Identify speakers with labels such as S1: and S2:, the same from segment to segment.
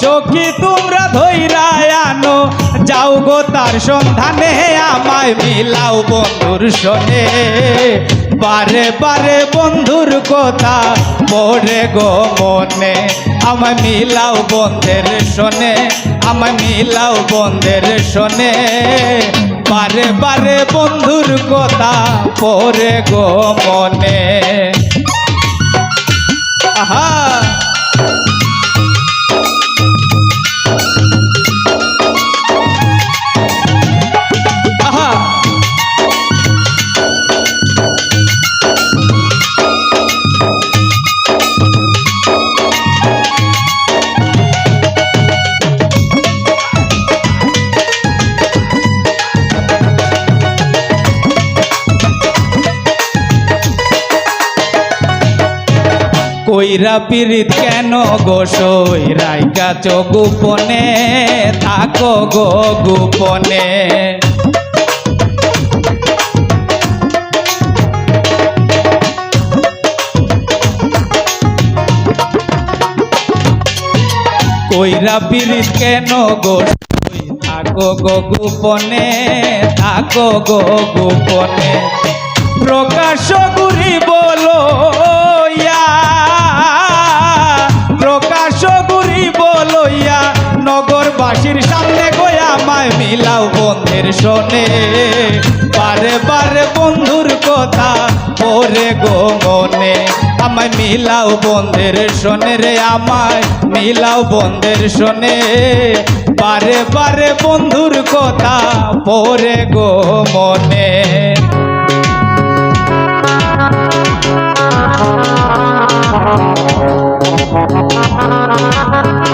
S1: সখী, তোমরা ধৈরা আনো। যাও গো তার সন্ধানে, আমায় মিলাও বন্ধুর শোনে বারে বারে বন্ধুর কথা পড়ে গো মনে। আমায় মিলাও বন্ধের শোনে আমায় মিলাও বন্ধের শোনে বারে বারে বন্ধুর কথা পড়ে গো মনে। আহা আহা! কইরা পিরিত কেন গো সইরাইকা চো গোপনে, থাকো গো গোপনে। কইরা পিরিত কেন গো থাকো গো গোপনে, থাকো গো গোপনে। প্রকাশ গুরি বলো বন্ধুর কথা পরে গো মনে। আমায় মিলাও বন্ধের শোনে রে আমায়, মিলাও বন্ধের শোনে। বারে বারে বন্ধুর কথা পরে গো মনে। আহা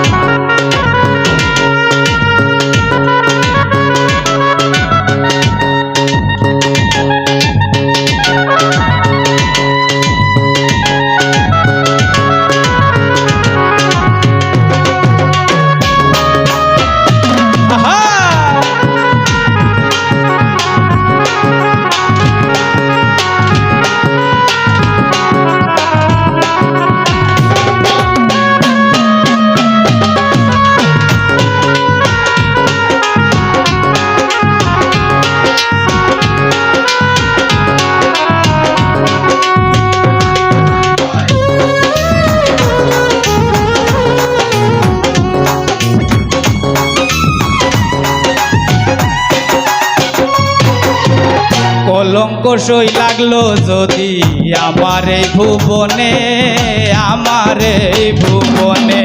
S1: সই লাগল যদি আমার এই ভুবনে, আমার এই ভুবনে।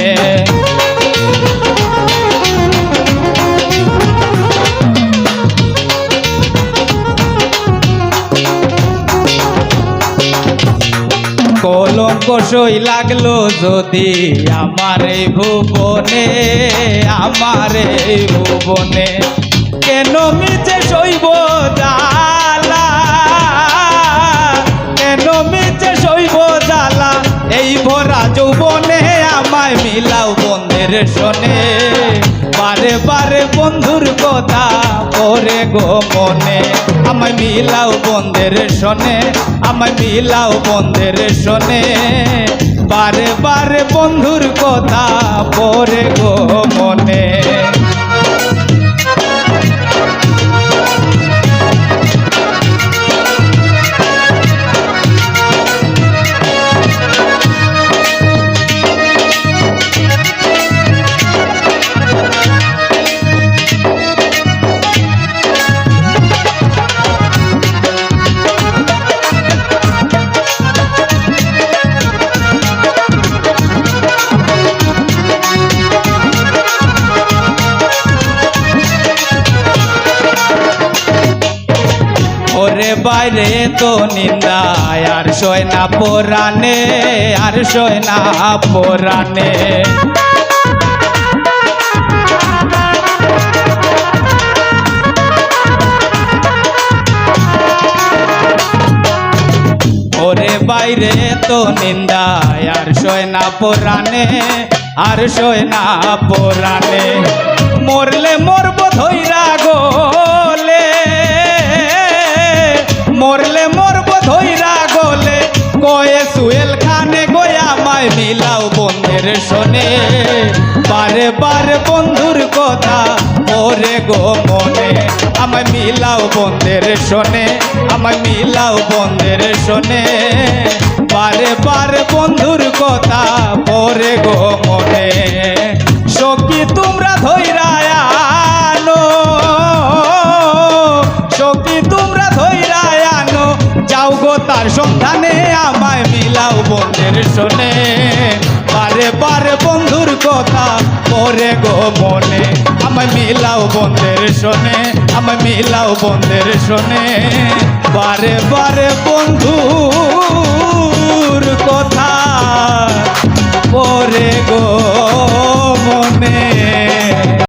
S1: কলঙ্ক সই লাগল যদি আমার এই ভুবনে, আমার এই ভুবনে। কেন মিছে সইব জালা মিছে সইব জালা এই ভরা যৌবনে আমায় মিলাও বন্ধের শোনে। বারে বারে বন্ধুর কথা পরে গো মনে। আমায় মিলাও বন্ধের শোনে, আমায় মিলাও বন্ধের শোনে। বারে বারে বন্ধুর কথা পরে গো মনে। বাইরে তো নিন্দায়, আর সয় না পোরানে আর সয় না পোরানে ওরে বাইরে তো নিন্দায়, আর সয় না পোরানে আর সয় না পোরানে মরলে মরব ধৈরা গোলে শোনে বারে বারে বন্ধুর কথা ওরে গো মনে আমায় মিলাও বন্ধের শোনে, আমায় মিলাও বন্ধের শোনে। বারে বারে বন্ধুর কথা ওরে গো মনে সখী তোমরা ধৈরা আনো, সখী তোমরা ধৈরা আনো। যাও গো তার সন্ধানে আমায় মিলাও বন্ধের শোনে। পরে গো মনে আমায় মিলাও বন্ধের শোনে, আমায় মিলাও বন্ধের শোনে। বারে বারে বন্ধুর কথা পরে গো মনে।